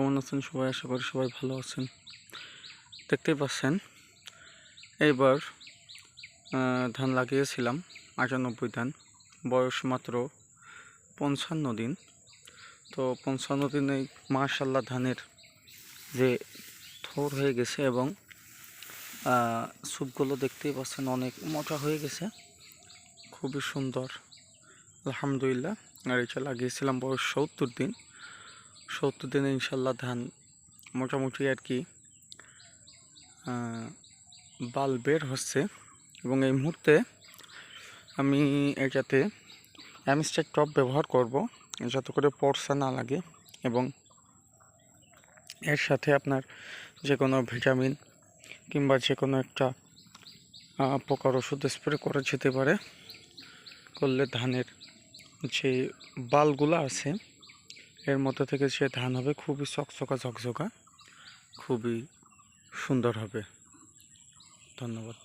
কেমন আছেন? সবাই আশা করি সবাই ভালো আছেন। দেখতেই পাচ্ছেন, এইবার ধান লাগিয়েছিলাম, আটানব্বই ধান, বয়স মাত্র পঞ্চান্ন দিন। তো পঞ্চান্ন দিনে মাশাল্লাহ ধানের যে থোর হয়ে গেছে এবং সুপগুলো দেখতেই পাচ্ছেন অনেক মোটা হয়ে গেছে। খুবই সুন্দর, আলহামদুলিল্লাহ। আর এটা লাগিয়েছিলাম বয়স সত্তর দিন। সত্তর দিনে ইনশাল্লাহ ধান মোটামুটি আর কি বাল বের হচ্ছে। এবং এই মুহূর্তে আমি এটাতে অ্যামিস্টার টপ ব্যবহার করব, যাতে করে পর্সা না লাগে এবং এর সাথে আপনার যে কোনো ভিটামিন কিংবা যে কোনো একটা পোকার ওষুধ স্প্রে করা যেতে পারে। করলে ধানের যে বালগুলো আছে এর মধ্যে থেকে সে ধান হবে খুবই চকচকা ঝকঝকা খুবই সুন্দর হবে। ধন্যবাদ।